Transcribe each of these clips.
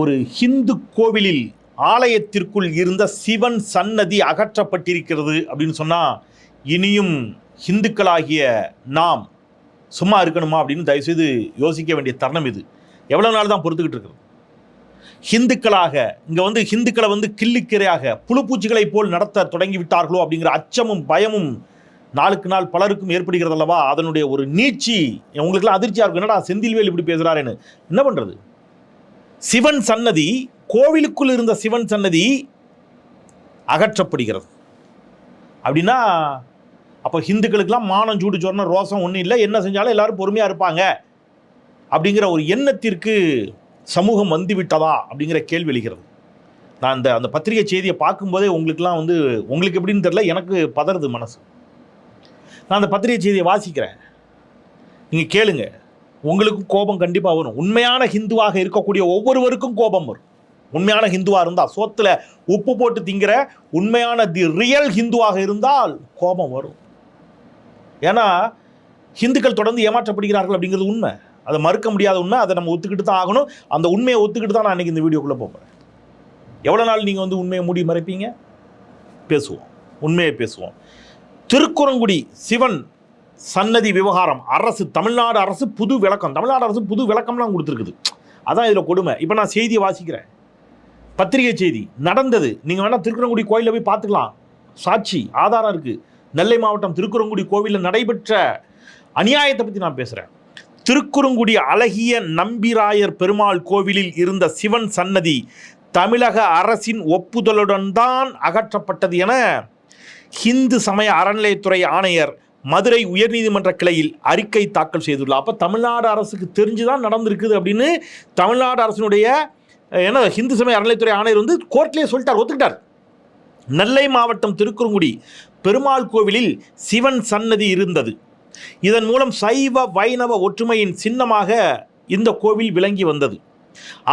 ஒரு ஹிந்து கோவிலில் ஆலயத்திற்குள் இருந்த சிவன் சன்னதி அகற்றப்பட்டிருக்கிறது அப்படின்னு சொன்னால் இனியும் ஹிந்துக்களாகிய நாம் சும்மா இருக்கணுமா அப்படின்னு தயவுசெய்து யோசிக்க வேண்டிய தருணம் இது. எவ்வளோ நாள் தான் பொறுத்துக்கிட்டு இருக்கிறது? ஹிந்துக்களாக இங்கே வந்து ஹிந்துக்களை வந்து கிள்ளிக்கிரையாக புழுப்பூச்சிகளை போல் நடத்த தொடங்கி விட்டார்களோ அப்படிங்கிற அச்சமும் பயமும் நாளுக்கு நாள் பலருக்கும் ஏற்படுகிறது அல்லவா? அதனுடைய ஒரு நீச்சி உங்களுக்குலாம் அதிர்ச்சியாக இருக்கும். என்னடா செந்தில்வேல் இப்படி பேசுகிறாருன்னு என்ன பண்ணுறது சிவன் சன்னதி கோவிலுக்குள் இருந்த சிவன் சன்னதி அகற்றப்படுகிறது. அப்படின்னா அப்போ ஹிந்துக்களுக்கெல்லாம் மானம் சூடு சொன்ன ரோசம் ஒன்றும் இல்லை. என்ன செஞ்சாலும் எல்லாரும் பொறுமையாக இருப்பாங்க. அப்படிங்கிற ஒரு எண்ணத்திற்கு சமூகம் வந்து விட்டதா அப்படிங்கிற கேள்வி எழுகிறது. நான் அந்த அந்த பத்திரிகை செய்தியை பார்க்கும்போதே உங்களுக்குலாம் வந்து உங்களுக்கு எப்படின்னு தெரியல எனக்கு பதறுது மனசு. நான் அந்த பத்திரிகை செய்தியை வாசிக்கிறேன். நீங்கள் கேளுங்கள் உங்களுக்கும் கோபம் கண்டிப்பாக வரும். உண்மையான ஹிந்துவாக இருக்கக்கூடிய ஒவ்வொருவருக்கும் கோபம் வரும். உண்மையான ஹிந்துவாக இருந்தால் சோத்தில் உப்பு போட்டு திங்கிற உண்மையான தி ரியல் ஹிந்துவாக இருந்தால் கோபம் வரும். ஏன்னா ஹிந்துக்கள் தொடர்ந்து ஏமாற்றப்படுகிறார்கள் அப்படிங்கிறது உண்மை. அதை மறுக்க முடியாத உண்மை அதை நம்ம ஒத்துக்கிட்டு தான் ஆகணும். அந்த உண்மையை ஒத்துக்கிட்டு தான் நான் அன்றைக்கி இந்த வீடியோக்குள்ளே போகிறேன் எவ்வளோ நாள் நீங்கள் வந்து உண்மையை மூடி மறைப்பீங்க? பேசுவோம். உண்மையை பேசுவோம். திருக்குறங்குடி சிவன் சன்னதி விவகாரம். அரசு தமிழ்நாடு அரசு புது விளக்கம். தமிழ்நாடு அரசு புது விளக்கம்லாம் கொடுத்துருக்குது. அதான் இதில் கொடுமை. இப்போ நான் செய்தியை வாசிக்கிறேன். பத்திரிகை செய்தி. நடந்தது. நீங்கள் வேணால் திருக்குறங்குடி கோயிலில் போய் பார்த்துக்கலாம். சாட்சி ஆதாரம் இருக்குது நெல்லை மாவட்டம் திருக்குறங்குடி கோவிலில் நடைபெற்ற அநியாயத்தை பற்றி நான் பேசுகிறேன் திருக்குறுங்குடி அழகிய நம்பிராயர் பெருமாள் கோவிலில் இருந்த சிவன் சன்னதி தமிழக அரசின் ஒப்புதலுடன் தான் அகற்றப்பட்டது என ஹிந்து சமய அறநிலையத்துறை ஆணையர் மதுரை உயர்நீதிமன்ற கிளையில் அறிக்கை தாக்கல் செய்துள்ளார். அப்போ தமிழ்நாடு அரசுக்கு தெரிஞ்சு தான் நடந்திருக்குது அப்படின்னு தமிழ்நாடு அரசினுடைய ஏன்னா ஹிந்து சமய அறநிலைத்துறை ஆணையர் வந்து கோர்ட்லேயே சொல்லிட்டார் ஒத்துக்கிட்டார். நெல்லை மாவட்டம் திருக்குறுங்குடி பெருமாள் கோவிலில் சிவன் சன்னதி இருந்தது. இதன் மூலம் சைவ வைணவ ஒற்றுமையின் சின்னமாக இந்த கோவில் விளங்கி வந்தது.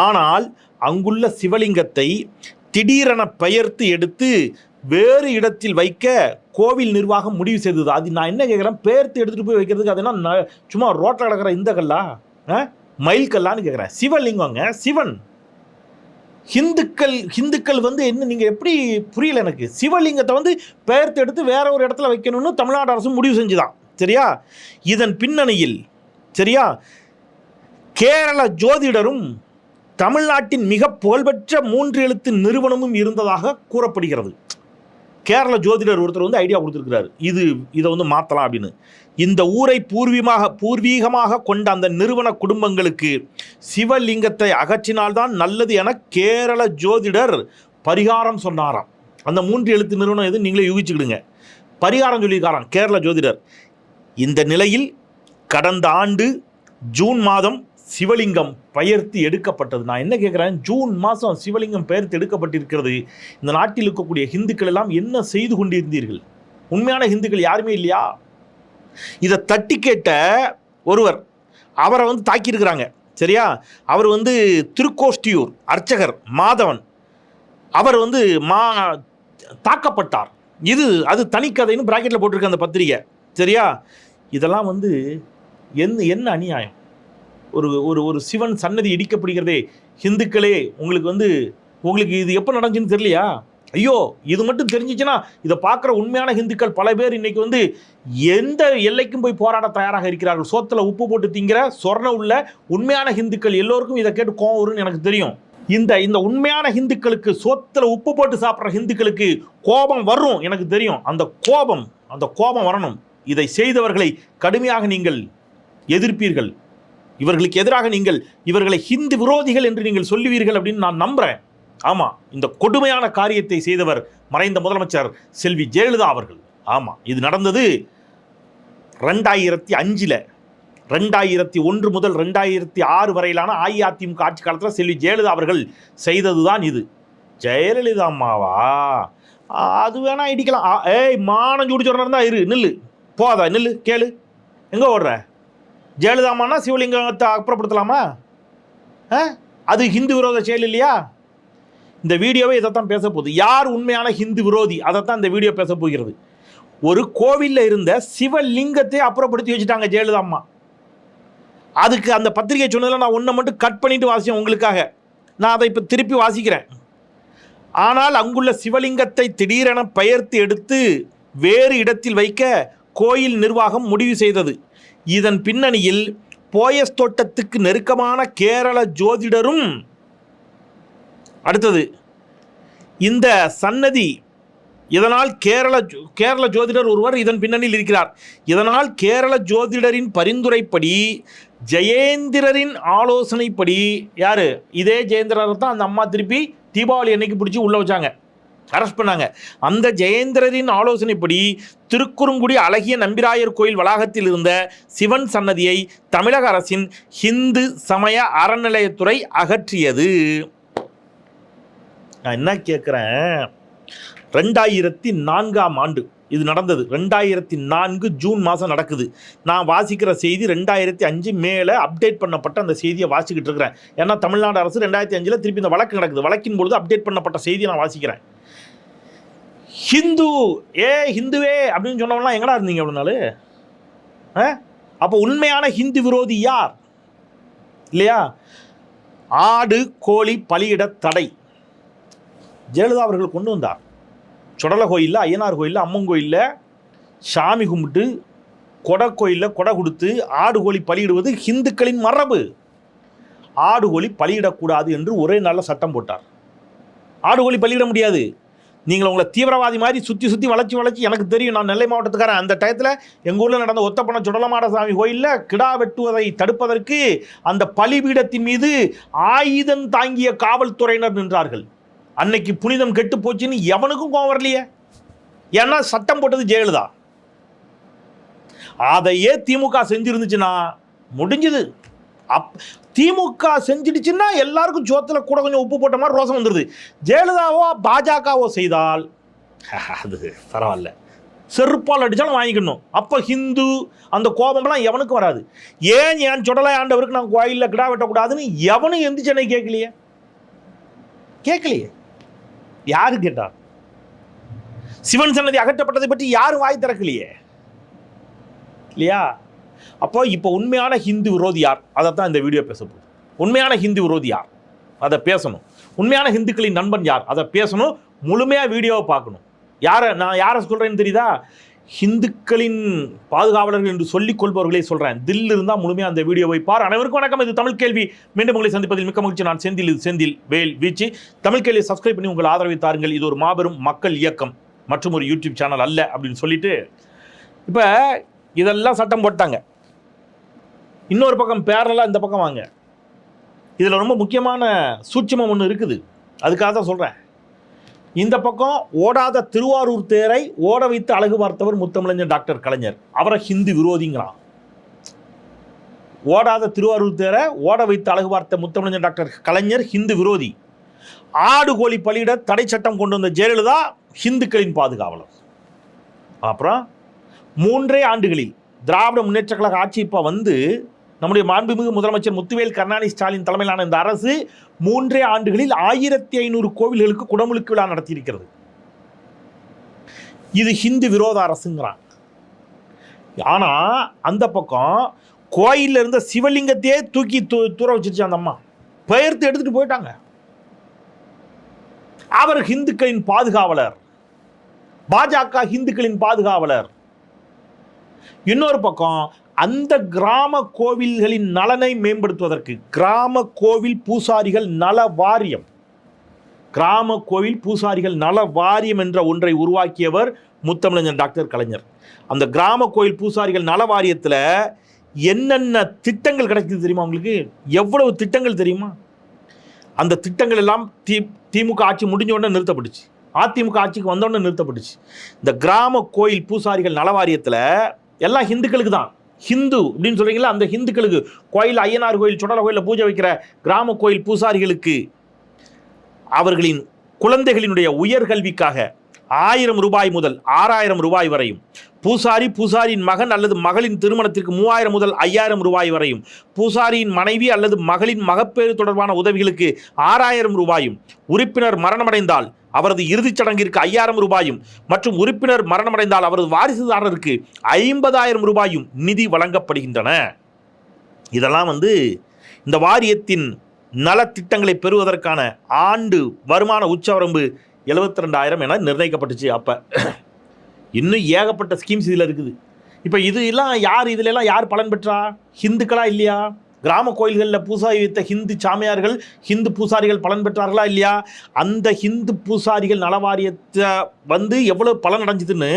ஆனால் அங்குள்ள சிவலிங்கத்தை திடீரென பெயர்த்து எடுத்து வேறு இடத்தில் வைக்க கோவில் நிர்வாகம் முடிவு செய்தது. அது நான் என்ன கேட்குறேன் பேர்த்து எடுத்துகிட்டு போய் வைக்கிறதுக்கு அது என்ன? சும்மா ரோட்டில் கிடக்கிற இந்த கல்லா? மயில் கல்லான்னு கேட்குறேன் சிவலிங்கங்க. சிவன். ஹிந்துக்கள் ஹிந்துக்கள் வந்து என்ன நீங்கள் எப்படி புரியல எனக்கு? சிவலிங்கத்தை வந்து பெயர்த்து எடுத்து வேற ஒரு இடத்துல வைக்கணும்னு தமிழ்நாடு அரசு முடிவு செஞ்சுதான். சரியா? இதன் பின்னணியில் சரியா? கேரள ஜோதிடரும் தமிழ்நாட்டின் மிக புகழ்பெற்ற மூன்று எழுத்து நிறுவனமும் இருந்ததாக கூறப்படுகிறது. கேரள ஜோதிடர் ஒருத்தர் வந்து ஐடியா கொடுத்துருக்கிறாரு. இது இதை வந்து மாற்றலாம் அப்படின்னு. இந்த ஊரை பூர்வீகமாக பூர்வீகமாக கொண்ட அந்த நிறுவன குடும்பங்களுக்கு சிவலிங்கத்தை அகற்றினால்தான் நல்லது என கேரள ஜோதிடர் பரிகாரம் சொன்னாராம். அந்த மூன்று எழுத்து நிறுவனம் எது? நீங்களே யூகிச்சுக்கிடுங்க. பரிகாரம் சொல்லியிருக்காராம் கேரள ஜோதிடர். இந்த நிலையில் கடந்த ஆண்டு ஜூன் மாதம் சிவலிங்கம் பெயர்த்து எடுக்கப்பட்டது. நான் என்ன கேட்குறேன்? ஜூன் மாதம் சிவலிங்கம் பெயர்த்து எடுக்கப்பட்டிருக்கிறது. இந்த நாட்டில் இருக்கக்கூடிய ஹிந்துக்கள் எல்லாம் என்ன செய்து கொண்டிருந்தீர்கள்? உண்மையான ஹிந்துக்கள் யாருமே இல்லையா? இதை தட்டி கேட்ட ஒருவர் அவரை வந்து தாக்கியிருக்கிறாங்க. சரியா? அவர் வந்து திருக்கோஷ்டியூர் அர்ச்சகர் மாதவன். அவர் வந்து மா தாக்கப்பட்டார். இது அது தனிக்கதைன்னு பிராக்கெட்டில் போட்டிருக்க அந்த பத்திரிகை. சரியா? இதெல்லாம் வந்து என்ன என்ன அநியாயம்? ஒரு ஒரு ஒரு சிவன் சன்னதி இடிக்கப்படுகிறதே ஹிந்துக்களே உங்களுக்கு வந்து உங்களுக்கு இது எப்போ நடந்துச்சுன்னு தெரியலையா? ஐயோ இது மட்டும் தெரிஞ்சிச்சுன்னா இதை பார்க்குற உண்மையான ஹிந்துக்கள் பல பேர் இன்னைக்கு வந்து எந்த எல்லைக்கும் போய் போராட தயாராக இருக்கிறார்கள்? சோத்தில் உப்பு போட்டு திங்கிற சொர்ண உள்ள உண்மையான ஹிந்துக்கள் எல்லோருக்கும் இதை கேட்டு கோவம் வரும்னு எனக்கு தெரியும். இந்த இந்த உண்மையான ஹிந்துக்களுக்கு சோத்தில் உப்பு போட்டு சாப்பிட்ற ஹிந்துக்களுக்கு கோபம் வரும் எனக்கு தெரியும். அந்த கோபம் அந்த கோபம் வரணும். இதை செய்தவர்களை கடுமையாக நீங்கள் எதிர்ப்பீர்கள். இவர்களுக்கு எதிராக நீங்கள் இவர்களை ஹிந்து விரோதிகள் என்று நீங்கள் சொல்லுவீர்கள் அப்படின்னு நான் நம்புறேன். ஆமாம் இந்த கொடுமையான காரியத்தை செய்தவர் மறைந்த முதலமைச்சர் செல்வி ஜெயலலிதா அவர்கள். ஆமாம் இது நடந்தது ரெண்டாயிரத்தி அஞ்சில். ரெண்டாயிரத்தி ஒன்று முதல் ரெண்டாயிரத்தி ஆறு வரையிலான அஇஅதிமுக ஆட்சி காலத்தில் செல்வி ஜெயலலிதா அவர்கள் செய்தது தான் இது. ஜெயலலிதா அம்மாவா? அது வேணா இடிக்கலாம். ஆ, ஏய் மானம் சூடி சொல்கிறா இரு. நில்லு. போதா நில்லு கேளு. எங்கே ஓடுற? ஜெயலலிதாமானா சிவலிங்கத்தை அப்புறப்படுத்தலாமா? ஆ? அது ஹிந்து விரோத செயல் இல்லையா? இந்த வீடியோவே இதைத்தான் பேச போகுது. யார் உண்மையான ஹிந்து விரோதி? அதைத்தான் இந்த வீடியோ பேச போகிறது. ஒரு கோவிலில் இருந்த சிவலிங்கத்தை அப்புறப்படுத்தி வச்சுட்டாங்க ஜெயலலிதா அம்மா அதுக்கு அந்த பத்திரிகை சொன்னதில் நான் ஒன்றை மட்டும் கட் பண்ணிட்டு வாசிச்சேன் உங்களுக்காக. நான் அதை இப்போ திருப்பி வாசிக்கிறேன். ஆனால் அங்குள்ள சிவலிங்கத்தை திடீரென பெயர்த்து எடுத்து வேறு இடத்தில் வைக்க கோயில் நிர்வாகம் முடிவு செய்தது. இதன் பின்னணியில் போயஸ் தோட்டத்துக்கு நெருக்கமான கேரள ஜோதிடரும் அடுத்தது இந்த சன்னதி இதனால் கேரள ஜோ- கேரள ஜோதிடர் ஒருவர் இதன் பின்னணியில் இருக்கிறார். இதனால் கேரள ஜோதிடரின் பரிந்துரைப்படி ஜெயேந்திரரின் ஆலோசனைப்படி யார்? இதே ஜெயேந்திரர் தான் அந்த அம்மா திருப்பி தீபாவளி அன்னைக்கு பிடிச்சி உள்ளே வச்சாங்க. அரெஸ்ட் பண்ணாங்க. அந்த ஜெயேந்திரரின் ஆலோசனைப்படி திருக்குறுங்குடி அழகிய நம்பிராயர் கோயில் வளாகத்தில் இருந்த சிவன் சன்னதியை தமிழக அரசின் ஹிந்து சமய அறநிலையத்துறை அகற்றியது. நான் என்ன கேட்குறேன் ரெண்டாயிரத்தி நான்காம் ஆண்டு இது நடந்தது. ரெண்டாயிரத்தி நான்கு ஜூன் மாதம் நடக்குது. நான் வாசிக்கிற செய்தி ரெண்டாயிரத்தி அஞ்சு மேலே அப்டேட் பண்ணப்பட்ட அந்த செய்தியை வாசிக்கிட்டு இருக்கிறேன். ஏன்னா தமிழ்நாடு அரசு ரெண்டாயிரத்தி அஞ்சில் திருப்பி இந்த வழக்கு நடக்குது. வழக்கின் பொழுது அப்டேட் பண்ணப்பட்ட செய்தியை நான் வாசிக்கிறேன். ஹிந்து ஏ ஹிந்துவே அப்படின்னு சொன்னவங்களாம் எங்கடா இருந்தீங்க அவ்வளோ நாள்? ஆ? அப்போ உண்மையான ஹிந்து விரோதி யார்? இல்லையா? ஆடு கோழி பலியிட தடை. ஜெயலலிதா அவர்கள் கொண்டு வந்தார். சுடலை கோயிலில் ஐயனார் கோயிலில் அம்மன் கோயிலில் சாமி கும்பிட்டு கொடை கோயிலில் கொடை கொடுத்து ஆடு கோழி பலியிடுவது ஹிந்துக்களின் மரபு. ஆடு கோழி பலியிடக்கூடாது என்று ஒரே நாளில் சட்டம் போட்டார். ஆடு கோழி பலியிட முடியாது. நீங்கள் உங்களை தீவிரவாதி மாதிரி சுற்றி சுற்றி வளர்ச்சி வளர்ச்சி. எனக்கு தெரியும் நான் நெல்லை மாவட்டத்துக்காரன். அந்த டயத்தில் எங்கள் ஊரில் நடந்த ஒத்தப்பன சுடலமாட சாமி கோயிலில் கிடா வெட்டுவதை தடுப்பதற்கு அந்த பலிபீடத்தின் மீது ஆயுதம் தாங்கிய காவல்துறையினர் நின்றார்கள். அன்னைக்கு புனிதம் கெட்டு போச்சுன்னு எவனுக்கும் கோவம் வரலையே? ஏன்னா சட்டம் போட்டது ஜெயலலிதா. அதையே திமுக செஞ்சிருந்துச்சுன்னா முடிஞ்சது. அப் திமுக செஞ்சிடுச்சுன்னா எல்லாருக்கும் ஜோத்தில் கூட கொஞ்சம் உப்பு போட்ட மாதிரி ரோசம் வந்துடுது ஜெயலலிதாவோ பாஜகவோ செய்தால் அது பரவாயில்ல. செருப்பால் அடித்தாலும் வாங்கிக்கணும். அப்போ ஹிந்து அந்த கோபம்லாம் எவனுக்கும் வராது. ஏன் என் சுடலை ஆண்டவருக்கு நான் கோயிலில் கிடா வெட்டக்கூடாதுன்னு எவனும் எந்த சென்னை கேட்கலையே? கேட்கலையே. யாரு கேட்டார் சிவன் சன்னதி அகற்றப்பட்டதை பற்றி யாரும் வாய் திறக்கலையே? இல்லையா? அப்போ இப்போ உண்மையான ஹிந்து விரோதி யார்? அதை தான் இந்த வீடியோ பேச போகுது. உண்மையான ஹிந்து விரோதி யார்? அதை பேசணும். உண்மையான ஹிந்துக்களின் நண்பன் யார்? அதை பேசணும். முழுமையாக வீடியோவை பார்க்கணும். யாரை நான் யாரை சொல்கிறேன்னு தெரியுதா? ஹிந்துக்களின் பாதுகாவலர்கள் என்று சொல்லிக் கொள்பவர்களே சொல்கிறேன் தில் இருந்தால் முழுமையாக அந்த வீடியோவை பார். அனைவருக்கும் வணக்கம். இது தமிழ் கேள்வி. மீண்டும் உங்களை சந்திப்பதில் மிக்க மகிழ்ச்சி. நான் செந்தில். இது செந்தில் வேல் வீச்சு. தமிழ் கேள்வியை சப்ஸ்கிரைப் பண்ணி உங்கள் ஆதரவை தாருங்கள். இது ஒரு மாபெரும் மக்கள் இயக்கம். மற்றும் ஒரு யூடியூப் சேனல் அல்ல அப்படின்னு சொல்லிட்டு இப்போ இதெல்லாம் சட்டம் போட்டாங்க. இன்னொரு பக்கம் பேரலாக இந்த பக்கம் வாங்க. இதில் ரொம்ப முக்கியமான சூட்சமம் ஒன்று இருக்குது. அதுக்காக தான் சொல்கிறேன் இந்த பக்கம் ஓடாத திருவாரூர் தேரை ஓட வைத்து அழகு பார்த்தவர் முத்தமிழஞ்சர் டாக்டர் கலைஞர். அவரை ஹிந்து விரோதிங்கிறான். ஓடாத திருவாரூர் தேரை ஓட வைத்து அழகு பார்த்த முத்தமிழஞ்சர் டாக்டர் கலைஞர் ஹிந்து விரோதி. ஆடு கோழி பலியிட தடை சட்டம் கொண்டு வந்த ஜெயலலிதா ஹிந்துக்களின் பாதுகாவலர். அப்புறம் மூன்றே ஆண்டுகளில் திராவிட முன்னேற்ற கழக ஆட்சி இப்போ வந்து நம்முடைய மாண்புமிகு முதலமைச்சர் முத்துவேல் கருணாநிதி ஸ்டாலின் தலைமையிலான இந்த அரசு மூன்றே ஆண்டுகளில் ஆயிரத்தி ஐநூறு கோவில்களுக்கு குடமுழுக்கு விழா நடத்தியிருக்கிறது. இது ஹிந்து விரோத அரசுங்கிறான் ஆனா அந்த பக்கம் கோயில்ல இருந்த சிவலிங்கத்தையே தூக்கி தூ தூர வச்சிருச்சு அந்த அம்மா. பெயர்த்து எடுத்துட்டு போயிட்டாங்க. அவர் ஹிந்துக்களின் பாதுகாவலர். பாஜக ஹிந்துக்களின் பாதுகாவலர். இன்னொரு பக்கம் அந்த கிராம கோவில்களின் நலனை மேம்படுத்துவதற்கு கிராம கோவில் பூசாரிகள் நல வாரியம். கிராம கோவில் பூசாரிகள் நல வாரியம் என்ற ஒன்றை உருவாக்கியவர் முத்தமிழஞ்சன் டாக்டர் கலைஞர். அந்த கிராம கோவில் பூசாரிகள் நல வாரியத்தில் என்னென்ன திட்டங்கள் கிடைக்குது தெரியுமா அவங்களுக்கு எவ்வளவு திட்டங்கள் தெரியுமா? அந்த திட்டங்கள் எல்லாம் தி திமுக ஆட்சி முடிஞ்ச உடனே நிறுத்தப்பட்டுச்சு. அதிமுக ஆட்சிக்கு வந்தோடனே நிறுத்தப்பட்டுச்சு. இந்த கிராம கோயில் பூசாரிகள் நல வாரியத்தில் எல்லாம் ஹிந்துக்களுக்கு தான். ஹிந்து அப்படின்னு சொல்றீங்களா? அந்த ஹிந்துக்களுக்கு கோயில் ஐயனார் கோயில் சுடல கோயிலில் பூஜை வைக்கிற கிராம கோயில் பூசாரிகளுக்கு அவர்களின் குழந்தைகளினுடைய உயர்கல்விக்காக ஆயிரம் ரூபாய் முதல் ஆறாயிரம் ரூபாய் வரையும் பூசாரி பூசாரியின் மகன் அல்லது மகளின் திருமணத்திற்கு மூவாயிரம் முதல் ஐயாயிரம் ரூபாய் வரையும் பூசாரியின் மனைவி அல்லது மகளின் மகப்பேறு தொடர்பான உதவிகளுக்கு ஆறாயிரம் ரூபாயும் உறுப்பினர் மரணமடைந்தால் அவரது இறுதிச் சடங்கிற்கு ஐயாயிரம் ரூபாயும் மற்றும் உறுப்பினர் மரணமடைந்தால் அவரது வாரிசுதாரருக்கு ஐம்பதாயிரம் ரூபாயும் நிதி வழங்கப்படுகின்றன. இதெல்லாம் வந்து இந்த வாரியத்தின் நலத்திட்டங்களை பெறுவதற்கான ஆண்டு வருமான உச்சவரம்பு எழுபத்தி ரெண்டாயிரம் என நிர்ணயிக்கப்பட்டுச்சு. அப்போ இன்னும் ஏகப்பட்ட ஸ்கீம்ஸ் இதில் இருக்குது. இப்போ இது எல்லாம் யார் இதுலெல்லாம் யார் பலன் பெற்றா? ஹிந்துக்களா இல்லையா? கிராம கோயில்களில் பூசாரி வைத்த ஹிந்து சாமியார்கள் ஹிந்து பூசாரிகள் பலன் பெற்றார்களா இல்லையா? அந்த ஹிந்து பூசாரிகள் நலவாரியத்தை வந்து எவ்வளோ பலன் அடைஞ்சதுன்னு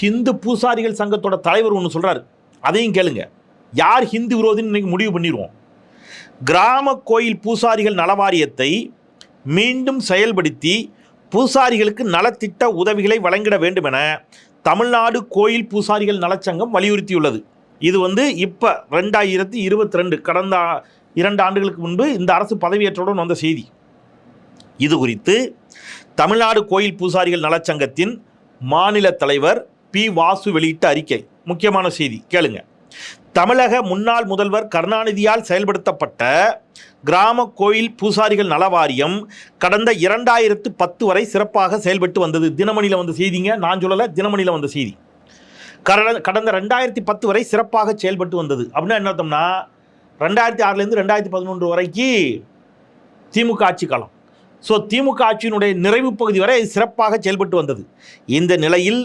ஹிந்து பூசாரிகள் சங்கத்தோட தலைவர் ஒன்று சொல்கிறார் அதையும் கேளுங்க. யார் ஹிந்து விரோதின்னு இன்றைக்கி முடிவு பண்ணிடுவோம் கிராம கோயில் பூசாரிகள் நலவாரியத்தை மீண்டும் செயல்படுத்தி பூசாரிகளுக்கு நலத்திட்ட உதவிகளை வழங்கிட வேண்டும் என தமிழ்நாடு கோயில் பூசாரிகள் நலச்சங்கம் வலியுறுத்தியுள்ளது. இது வந்து இப்போ ரெண்டாயிரத்தி இருபத்தி ரெண்டு கடந்த இரண்டு ஆண்டுகளுக்கு முன்பு இந்த அரசு பதவியேற்றவுடன் வந்த செய்தி. இது குறித்து தமிழ்நாடு கோயில் பூசாரிகள் நலச்சங்கத்தின் மாநில தலைவர் பி வாசு வெளியிட்ட அறிக்கை. முக்கியமான செய்தி கேளுங்க. தமிழக முன்னாள் முதல்வர் கருணாநிதியால் செயல்படுத்தப்பட்ட கிராம கோயில் பூசாரிகள் நலவாரியம் கடந்த இரண்டாயிரத்து பத்து வரை சிறப்பாக செயல்பட்டு வந்தது. தினமணியில் வந்த செய்திங்க. நான் சொல்லலை தினமணியில் வந்த செய்தி. கடந்த கடந்த ரெண்டாயிரத்தி பத்து வரை சிறப்பாக செயல்பட்டு வந்தது. அப்படின்னா என்ன அர்த்தம்னா ரெண்டாயிரத்தி ஆறுலேருந்து ரெண்டாயிரத்தி பதினொன்று வரைக்கு திமுக ஆட்சி காலம். ஸோ திமுக ஆட்சியினுடைய நிறைவு பகுதி வரை சிறப்பாக செயல்பட்டு வந்தது. இந்த நிலையில்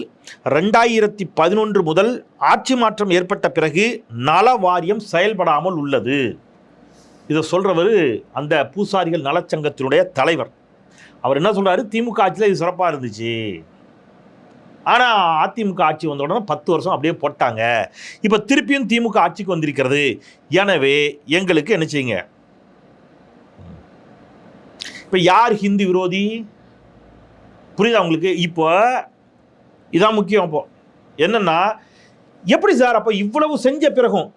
ரெண்டாயிரத்தி பதினொன்று முதல் ஆட்சி மாற்றம் ஏற்பட்ட பிறகு நல வாரியம் செயல்படாமல் உள்ளது. இதை சொல்கிறவர் அந்த பூசாரிகள் நலச்சங்கத்தினுடைய தலைவர். அவர் என்ன சொல்கிறாரு திமுக ஆட்சியில் இது சிறப்பாக இருந்துச்சு. ஆனால் அதிமுக ஆட்சி வந்த உடனே பத்து வருஷம் அப்படியே போட்டாங்க. இப்போ திருப்பியும் திமுக ஆட்சிக்கு வந்திருக்கிறது. எனவே எங்களுக்கு என்ன செய்யுங்க? இப்போ யார் ஹிந்தி விரோதி? புரியுதா உங்களுக்கு? இப்போ இதான் முக்கியம் அப்போ. என்னன்னா எப்படி சார் அப்போ இவ்வளவு செஞ்ச பிறகும்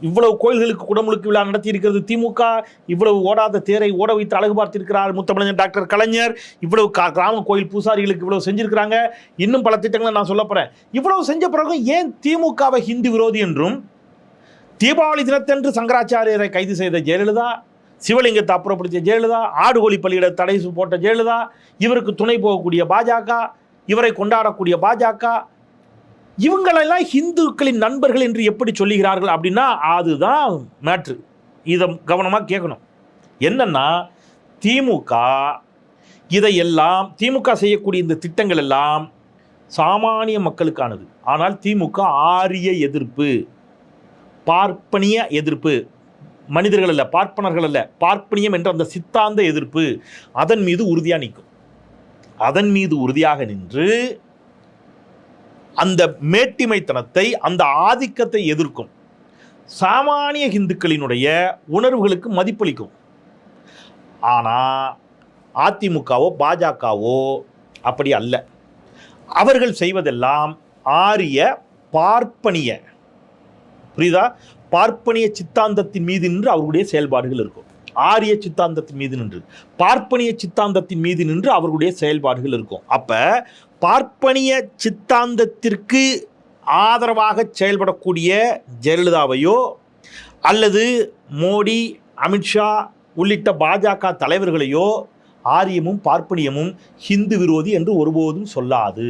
இவ்வளவு கோயில்களுக்கு குடமுழுக்கு விழா நடத்தி இருக்கிறது திமுக. இவ்வளவு ஓடாத தேரை ஓட வைத்து அழகு பார்த்திருக்கிறார் முத்தமிழர் டாக்டர் கலைஞர். இவ்வளவு கா- கிராம கோயில் பூசாரிகளுக்கு இவ்வளவு செஞ்சிருக்கிறாங்க. இன்னும் பல திட்டங்களை நான் சொல்ல போறேன். இவ்வளவு செஞ்ச பிறகு ஏன் திமுகவை ஹிந்தி விரோதி என்றும் தீபாவளி தினத்தன்று சங்கராச்சாரியரை கைது செய்த ஜெயலலிதா சிவலிங்கத்தை அப்புறப்படுத்திய ஜெயலலிதா ஆடுகோழி பள்ளியிட தடை போட்ட ஜெயலலிதா இவருக்கு துணை போகக்கூடிய பாஜக இவரை கொண்டாடக்கூடிய பாஜக இவங்களெல்லாம் ஹிந்துக்களின் நண்பர்கள் என்று எப்படி சொல்லுகிறார்கள் அப்படின்னா அதுதான் மேட்ரு. இதை கவனமாக கேட்கணும். என்னன்னா திமுக இதையெல்லாம் திமுக செய்யக்கூடிய இந்த திட்டங்கள் எல்லாம் சாமானிய மக்களுக்கானது. ஆனால் திமுக ஆரிய எதிர்ப்பு பார்ப்பனிய எதிர்ப்பு மனிதர்கள் அல்ல பார்ப்பனர்கள் அல்ல பார்ப்பனியம் என்ற அந்த சித்தாந்த எதிர்ப்பு அதன் மீது உறுதியாக நிற்கும். அதன் மீது உறுதியாக நின்று அந்த மேட்டிமைத்தனத்தை அந்த ஆதிக்கத்தை எதிர்க்கும். சாமானிய இந்துக்களினுடைய உணர்வுகளுக்கு மதிப்பளிக்கும். ஆனால் அதிமுகவோ பாஜகவோ அப்படி அல்ல. அவர்கள் செய்வதெல்லாம் ஆரிய பார்ப்பனிய. புரியுதா? பார்ப்பனிய சித்தாந்தத்தின் மீது நின்று அவர்களுடைய செயல்பாடுகள் இருக்கும். ஆரிய சித்தாந்தத்தின் மீது நின்று பார்ப்பனிய சித்தாந்தத்தின் மீது நின்று அவர்களுடைய செயல்பாடுகள் இருக்கும். அப்போ பார்ப்பனிய சித்தாந்தத்திற்கு ஆதரவாக செயல்படக்கூடிய ஜெயலலிதாவையோ அல்லது மோடி அமித்ஷா உள்ளிட்ட பாஜக தலைவர்களையோ ஆரியமும் பார்ப்பனியமும் ஹிந்து விரோதி என்று ஒருபோதும் சொல்லாது.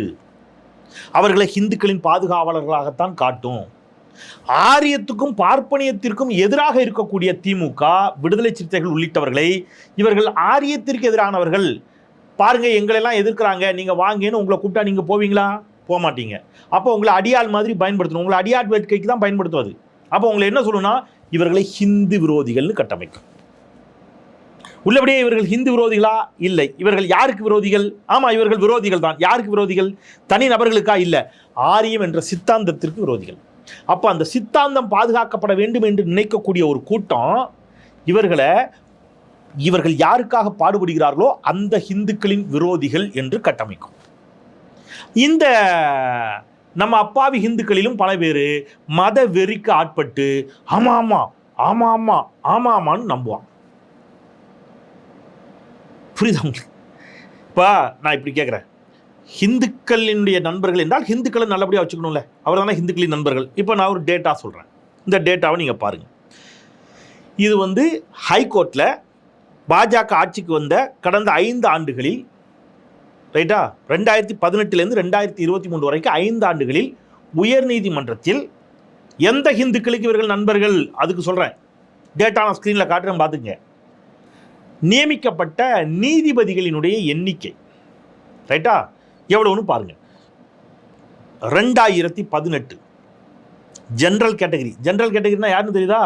அவர்களை ஹிந்துக்களின் பாதுகாவலர்களாகத்தான் காட்டும். ஆரியத்துக்கும் பார்ப்பனியத்திற்கும் எதிராக இருக்கக்கூடிய திமுக விடுதலை சிறுத்தைகள் உள்ளிட்டவர்களை இவர்கள் ஆரியத்திற்கு எதிரானவர்கள். பாருங்க எங்களெல்லாம் எதிர்க்கிறாங்க. நீங்க வாங்கன்னு உங்களை கூப்பிட்டா நீங்க போவீங்களா? போக மாட்டீங்க அப்போ உங்களை அடியாள் மாதிரி பயன்படுத்தணும். உங்களை அடியாட் வேட்கைக்கு தான் பயன்படுத்துவது. அப்போ உங்களை என்ன சொல்லணும்னா இவர்களை ஹிந்து விரோதிகள்னு கட்டமைக்கும். உள்ளபடியே இவர்கள் ஹிந்து விரோதிகளா? இல்லை. இவர்கள் யாருக்கு விரோதிகள்? ஆமாம் இவர்கள் விரோதிகள் தான். யாருக்கு விரோதிகள்? தனி நபர்களுக்கா? இல்லை. ஆரியம் என்ற சித்தாந்தத்திற்கு விரோதிகள். அப்போ அந்த சித்தாந்தம் பாதுகாக்கப்பட வேண்டும் என்று நினைக்கக்கூடிய ஒரு கூட்டம் இவர்களை இவர்கள் யாருக்காக பாடுபடுகிறார்களோ அந்த ஹிந்துக்களின் விரோதிகள் என்று கட்டமைக்கும். இந்த நம்ம அப்பாவி ஹிந்துக்களிலும் பல பேர் மத வெறிக்கு ஆட்பட்டு ஆமா ஆமா ஆமா ஆமா ஆமா ஆமான்னு நம்புவான் புரியுதா உங்களுக்கு? இப்போ நான் இப்படி கேட்குறேன் ஹிந்துக்களினுடைய நண்பர்கள் என்றால் ஹிந்துக்களை நல்லபடியாக வச்சுக்கணும்ல. அவர் தானே ஹிந்துக்களின் நண்பர்கள். இப்போ நான் ஒரு டேட்டா சொல்கிறேன் இந்த டேட்டாவை நீங்கள் பாருங்கள் இது வந்து ஹைகோர்ட்டில் பாஜக ஆட்சிக்கு வந்த கடந்த ஐந்து ஆண்டுகளில் ரைட்டா ரெண்டாயிரத்தி பதினெட்டுலேருந்து ரெண்டாயிரத்தி இருபத்தி மூன்று வரைக்கும் ஐந்து ஆண்டுகளில் உயர்நீதிமன்றத்தில் எந்த ஹிந்துக்களுக்கு இவர்கள் நண்பர்கள்? அதுக்கு சொல்கிறேன் டேட்டா நான் ஸ்க்ரீனில் காட்டுறேன் பார்த்துங்க நியமிக்கப்பட்ட நீதிபதிகளினுடைய எண்ணிக்கை ரைட்டா எவ்வளோன்னு பாருங்கள் ரெண்டாயிரத்தி பதினெட்டு. ஜென்ரல் கேட்டகரி ஜென்ரல் கேட்டகரினா யாருன்னு தெரியுதா?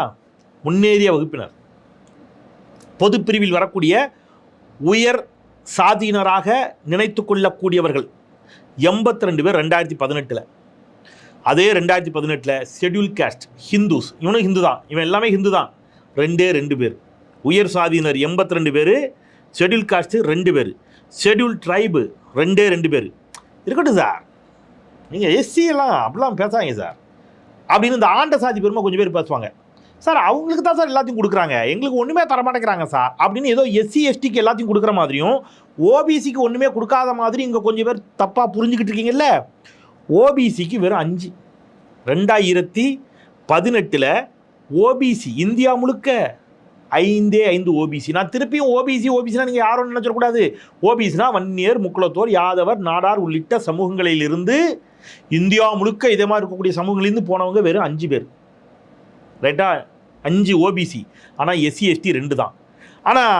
முன்னேறிய வகுப்பினர். பொது பிரிவில் வரக்கூடிய உயர் சாதியினராக நினைத்து கொள்ளக்கூடியவர்கள். எண்பத்தி ரெண்டு பேர் ரெண்டாயிரத்தி பதினெட்டில். அதே ரெண்டாயிரத்தி பதினெட்டில் ஷெட்யூல் கேஸ்ட் ஹிந்துஸ் இவனும் ஹிந்து தான். இவன் எல்லாமே ஹிந்து தான். ரெண்டே ரெண்டு பேர். உயர் சாதியினர் எண்பத்தி ரெண்டு பேர் ஷெட்யூல் காஸ்ட்டு ரெண்டு பேர். ஷெட்யூல் ட்ரைபு ரெண்டே ரெண்டு பேர். இருக்கட்டும் சார் நீங்கள் எஸ்சி எல்லாம் அப்படிலாம் பேசாதீங்க சார் அப்படின்னு இந்த ஆண்ட சாதி பெருமை கொஞ்சம் பேர் பேசுவாங்க. சார் அவங்களுக்கு தான் சார் எல்லாத்தையும் கொடுக்குறாங்க. எங்களுக்கு ஒன்றுமே தரமாட்டேங்கிறாங்க சார் அப்படின்னு ஏதோ எஸ்சி எஸ்டிக்கு எல்லாத்தையும் கொடுக்குற மாதிரியும் ஓபிசிக்கு ஒன்றுமே கொடுக்காத மாதிரி இங்கே கொஞ்சம் பேர் தப்பாக புரிஞ்சுக்கிட்டு இருக்கீங்கல்ல? ஓபிசிக்கு வெறும் அஞ்சு. ரெண்டாயிரத்தி பதினெட்டில் ஓபிசி இந்தியா முழுக்க ஐந்தே ஐந்து ஓபிசி நான் திருப்பியும் ஓபிசி ஓபிசினா நீங்கள் யாரும் நினச்சிடக்கூடாது ஓபிசினா வன்னியர் முக்குளத்தோர் யாதவர் நாடார் உள்ளிட்ட சமூகங்களிலிருந்து இந்தியா முழுக்க இதே மாதிரி இருக்கக்கூடிய சமூகங்களிலிருந்து போனவங்க வெறும் அஞ்சு பேர். ரைட்டா? அஞ்சு ஓபிசி ஆனால் எஸ்சி எஸ்டி ரெண்டு தான். ஆனால்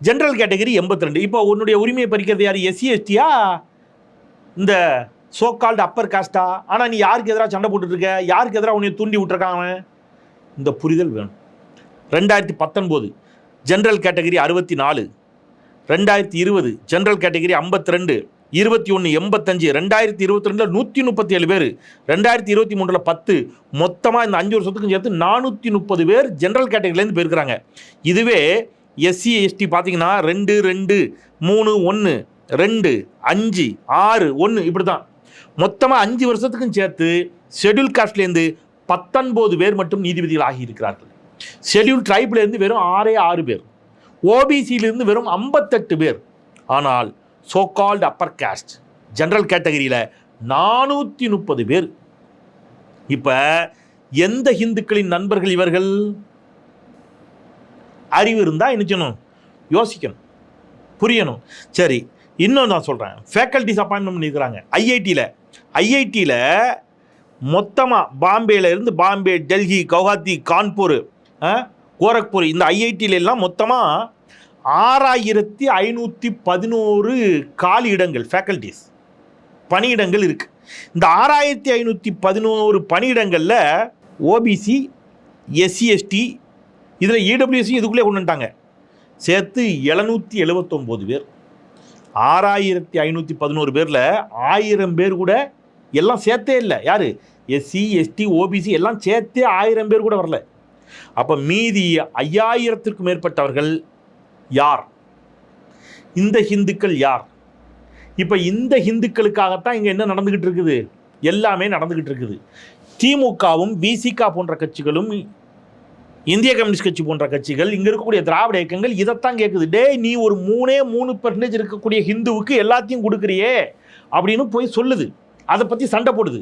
ஜென்ரல் கேட்டகரி எண்பத்தி ரெண்டு இப்போ உன்னுடைய உரிமையை பறிக்கிறது யார்? எஸ்சி எஸ்டியா இந்த சோகால்டு அப்பர் காஸ்டா ஆனால் நீ யாருக்கு எதிராக சண்டை போட்டுட்ருக்க யாருக்கு எதிராக உன்னை தூண்டி விட்ருக்காங்க இந்த புரிதல் வேணும். ரெண்டாயிரத்தி பத்தொன்பது ஜென்ரல் கேட்டகரி அறுபத்தி நாலு ரெண்டாயிரத்தி இருபது ஜென்ரல் கேட்டகரி ஐம்பத்தி ரெண்டு இருபத்தி ஒன்று எண்பத்தஞ்சு ரெண்டாயிரத்தி இருபத்தி ரெண்டில் நூற்றி முப்பத்தி ஏழு பேர் ரெண்டாயிரத்தி இருபத்தி மூணில் பத்து மொத்தமாக இந்த அஞ்சு வருஷத்துக்கும் சேர்த்து நானூற்றி முப்பது பேர் ஜென்ரல் கேட்டகரியிலேருந்து போயிருக்கிறாங்க. இதுவே எஸ்சி எஸ்டி பார்த்தீங்கன்னா ரெண்டு ரெண்டு மூணு ஒன்று ரெண்டு அஞ்சு ஆறு ஒன்று இப்படி தான் மொத்தமாக அஞ்சு வருஷத்துக்கும் சேர்த்து ஷெட்யூல் காஸ்ட்லேருந்து பத்தொன்பது பேர் மட்டும் நீதிபதிகள் ஆகியிருக்கிறார்கள் ஷெடியூல் ட்ரைப்லேருந்து வெறும் ஆறே ஆறு பேர். ஓபிசியிலிருந்து வெறும் ஐம்பத்தெட்டு பேர். ஆனால் சோகால்டு அப்பர் காஸ்ட் ஜென்ரல் கேட்டகரியில் நானூற்றி முப்பது பேர். இப்போ எந்த ஹிந்துக்களின் நண்பர்கள் இவர்கள்? அறிவு இருந்தால் என்னச்சணும் யோசிக்கணும். புரியணும். சரி இன்னும் நான் சொல்கிறேன் ஃபேக்கல்டிஸ் அப்பாயின்மெண்ட் பண்ணியிருக்கிறாங்க ஐஐடியில் ஐஐடியில் மொத்தமாக பாம்பேல இருந்து பாம்பே டெல்லி கவுஹாத்தி கான்பூர் கோரக்பூர் இந்த ஐஐடியிலெல்லாம் மொத்தமாக ஆறாயிரத்தி ஐநூற்றி பதினோரு காலி இடங்கள் ஃபேக்கல்டிஸ் பணியிடங்கள் இருக்குது இந்த ஆறாயிரத்தி ஐநூற்றி பதினோரு பணியிடங்களில் ஓபிசி எஸ்சி எஸ்டி இதில் இடபிள்யூசி இதுக்குள்ளே கொண்டு வந்துட்டாங்க. சேர்த்து எழுநூற்றி எழுபத்தொம்போது பேர். ஆறாயிரத்தி ஐநூற்றி பதினோரு பேரில் ஆயிரம் பேர் கூட எல்லாம் சேர்த்தே இல்லை. யார்? எஸ்சி எஸ்டி ஓபிசி எல்லாம் சேர்த்தே ஆயிரம் பேர் கூட வரல. அப்போ மீதி ஐயாயிரத்திற்கும் மேற்பட்டவர்கள் யார்? இந்த ஹிந்துக்கள் யார்? இப்போ இந்த ஹிந்துக்களுக்காகத்தான் இங்கே என்ன நடந்துக்கிட்டு இருக்குது? எல்லாமே நடந்துக்கிட்டு இருக்குது. திமுகவும் விசிகா போன்ற கட்சிகளும் இந்திய கம்யூனிஸ்ட் கட்சி போன்ற கட்சிகள் இங்கே இருக்கக்கூடிய திராவிட இயக்கங்கள் இதைத்தான் கேட்குது டேய் நீ ஒரு மூணே மூணு பர்சன்டேஜ் இருக்கக்கூடிய ஹிந்துவுக்கு எல்லாத்தையும் கொடுக்குறியே? அப்படின்னு போய் சொல்லுது. அதை பற்றி சண்டை போடுது.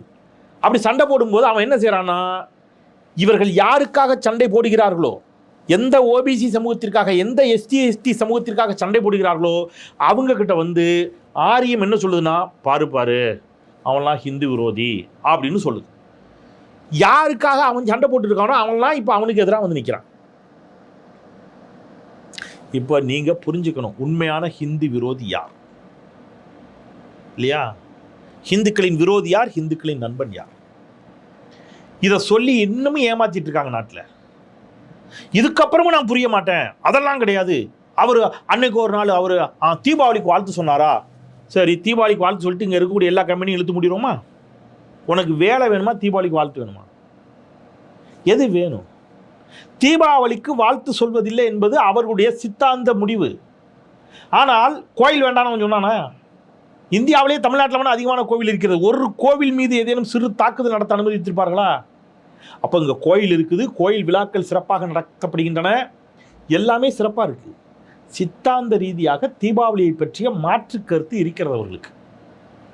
அப்படி சண்டை போடும்போது அவன் என்ன செய்கிறான்னா இவர்கள் யாருக்காக சண்டை போடுகிறார்களோ எந்த ஓபிசி சமூகத்திற்காக எந்த எஸ்டி எஸ்டி சமூகத்திற்காக சண்டை போடுகிறார்களோ அவங்கக்கிட்ட வந்து ஆரியம் என்ன சொல்லுதுன்னா பாரு பாரு அவன்லாம் ஹிந்து விரோதி அப்படின்னு சொல்லுது. யாருக்காக அவன் சண்டை போட்டுருக்கானோ அவன்லாம் இப்போ அவனுக்கு எதிராக வந்து நிற்கிறான் இப்போ நீங்கள் புரிஞ்சுக்கணும் உண்மையான ஹிந்து விரோதி யார்? இல்லையா? ஹிந்துக்களின் விரோதி யார்? ஹிந்துக்களின் நண்பன் யார்? இதை சொல்லி இன்னமும் ஏமாத்திட்டு இருக்காங்க நாட்டில். இதுக்கப்புறமும் நான் புரிய மாட்டேன். அதெல்லாம் கிடையாது. அவர் அன்னைக்கு ஒரு நாள் அவர் தீபாவளிக்கு வாழ்த்து சொன்னாரா? சரி தீபாவளிக்கு வாழ்த்து சொல்லிட்டு இங்கே இருக்கக்கூடிய எல்லா கம்பெனியும் இழுத்து முடிடுவோமா? உனக்கு வேலை வேணுமா? தீபாவளிக்கு வாழ்த்து வேணுமா? எது வேணும்? தீபாவளிக்கு வாழ்த்து சொல்வதில்லை என்பது அவர்களுடைய சித்தாந்த முடிவு. ஆனால் கோயில் வேண்டாம்னு சொன்னானே? இந்தியாவிலேயே தமிழ்நாட்டில் வேணால் அதிகமான கோவில் இருக்கிறது. ஒரு கோவில் மீது ஏதேனும் சிறு தாக்குதல் நடத்த அனுமதித்திருப்பார்களா? அப்போ இங்கே கோயில் இருக்குது. கோயில் விழாக்கள் சிறப்பாக நடத்தப்படுகின்றன எல்லாமே சிறப்பாக இருக்குது சித்தாந்த ரீதியாக தீபாவளியை பற்றிய மாற்று கருத்து இருக்கிறது அவர்களுக்கு.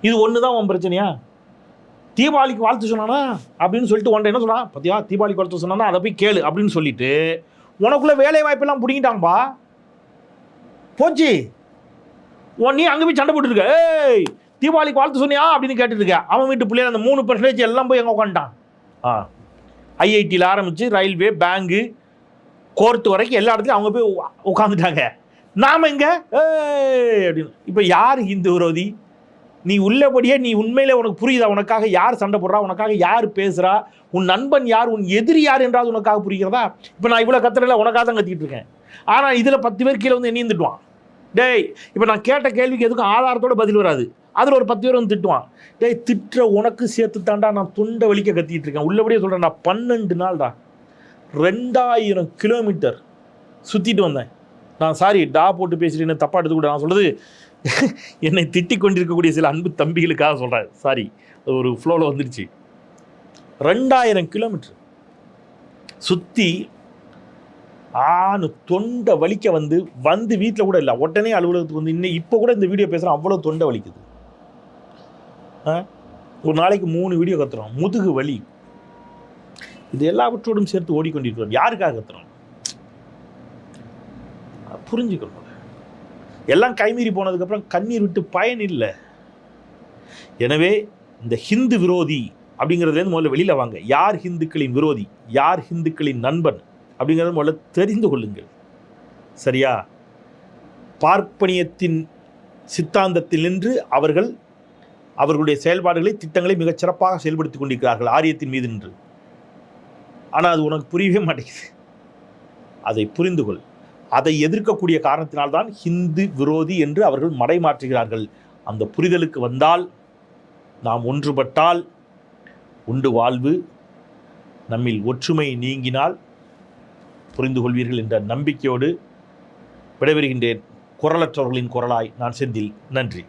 இது ஒன்று தான் உன் பிரச்சனையா? தீபாவளிக்கு வாழ்த்து சொன்னானா? அப்படின்னு சொல்லிட்டு ஒன்றை என்ன சொன்னான்? பத்தியா தீபாவளிக்கு வாழ்த்து சொன்னானா அதை போய் கேளு அப்படின்னு சொல்லிட்டு உனக்குள்ள வேலை வாய்ப்பெல்லாம் பிடிங்கிட்டாங்கப்பா போச்சு. உன் நீ அங்கே போய் சண்டை போட்டுருக்க? ஏய் தீபாவளிக்கு வாழ்த்து சொன்னியா அப்படின்னு கேட்டுருக்க. அவன் வீட்டு பிள்ளைங்க அந்த மூணு பர்சன்டேஜ் எல்லாம் போய் எங்கே உட்காந்துட்டான் ஆ. ஐஐடியில் ஆரம்பித்து ரயில்வே பேங்கு கோர்ட்டு வரைக்கும் எல்லா இடத்துலையும் அவங்க போய் உட்காந்துட்டாங்க நாம இங்கே ஏய் அப்படின்னு. இப்போ யார் இந்து விரோதி? நீ உள்ளபடியே நீ உண்மையில் உனக்கு புரியுதா? உனக்காக யார் சண்டை போடுறா? உனக்காக யார் பேசுகிறா உன் நண்பன் யார்? உன் எதிரி யார் என்றாவது உனக்காக புரிகிறதா? இப்போ நான் இவ்வளோ கத்துறல உனக்காக தான் கத்திட்டு இருக்கேன். ஆனால் இதில் பத்து பேர் கீழே வந்து எண்ணிந்துட்டுவான் டேய் இப்போ நான் கேட்ட கேள்விக்கு எதுக்கும் ஆதாரத்தோட பதில் வராது. அதில் ஒரு பத்து பேர் வந்து திட்டுவான். டேய் திட்டுற உனக்கு சேர்த்து தாண்டா நான் துண்டை வலிக்க கத்திட்டு இருக்கேன். உள்ளபடியே சொல்கிறேன் நான் பன்னெண்டு நாள்டா ரெண்டாயிரம் கிலோமீட்டர் சுற்றிட்டு வந்தேன். நான் சாரி டா போட்டு பேசிட்டு தப்பாக எடுத்துக்கூட நான் சொல்கிறது என்னை திட்டிக் கொண்டிருக்கக்கூடிய சில அன்பு தம்பிகளுக்காக சொல்கிறேன் சாரி அது ஒரு ஃப்ளோவில் வந்துடுச்சு ரெண்டாயிரம் கிலோமீட்டர் சுற்றி ஆணு தொண்டை வலிக்க வந்து வந்து வீட்டில் கூட இல்லை. உடனே அலுவலகத்துக்கு வந்து இன்னும் இப்போ கூட இந்த வீடியோ பேசுகிறேன் அவ்வளோ தொண்டை வலிக்குது. ஆ? ஒரு நாளைக்கு மூணு வீடியோ கத்துறோம். முதுகு வலி. இது எல்லாவற்றோடும் சேர்த்து ஓடிக்கொண்டிருக்கிறோம் யாருக்காக கத்துறோம்? புரிஞ்சுக்கணும். எல்லாம் கைமீறி போனதுக்கப்புறம் கண்ணீர் விட்டு பயன் இல்லை. எனவே இந்த ஹிந்து விரோதி அப்படிங்கிறதுலேருந்து முதல்ல வெளியில் வாங்க. யார் ஹிந்துக்களின் விரோதி? யார் ஹிந்துக்களின் நண்பன்? அப்படிங்கிறத முதல்ல தெரிந்து கொள்ளுங்கள். சரியா? பார்ப்பனியத்தின் சித்தாந்தத்தில் நின்று அவர்கள் அவர்களுடைய செயல்பாடுகளை திட்டங்களை மிகச் சிறப்பாக செயல்படுத்திக் கொண்டிருக்கிறார்கள் ஆரியத்தின் மீது நின்று. ஆனால் அது உனக்கு புரியவே மாட்டேங்குது. அதை புரிந்து கொள். அதை எதிர்க்கக்கூடிய காரணத்தினால்தான் ஹிந்து விரோதி என்று அவர்கள் மடைமாற்றுகிறார்கள் அந்த புரிதலுக்கு வந்தால் நாம் ஒன்றுபட்டால் உண்டு வாழ்வு நம்மில் ஒற்றுமை நீங்கினால் புரிந்து கொள்வீர்கள் என்ற நம்பிக்கையோடு விடைபெறுகின்றேன். குரலற்றவர்களின் குரலாய் நான் செந்தில். நன்றி.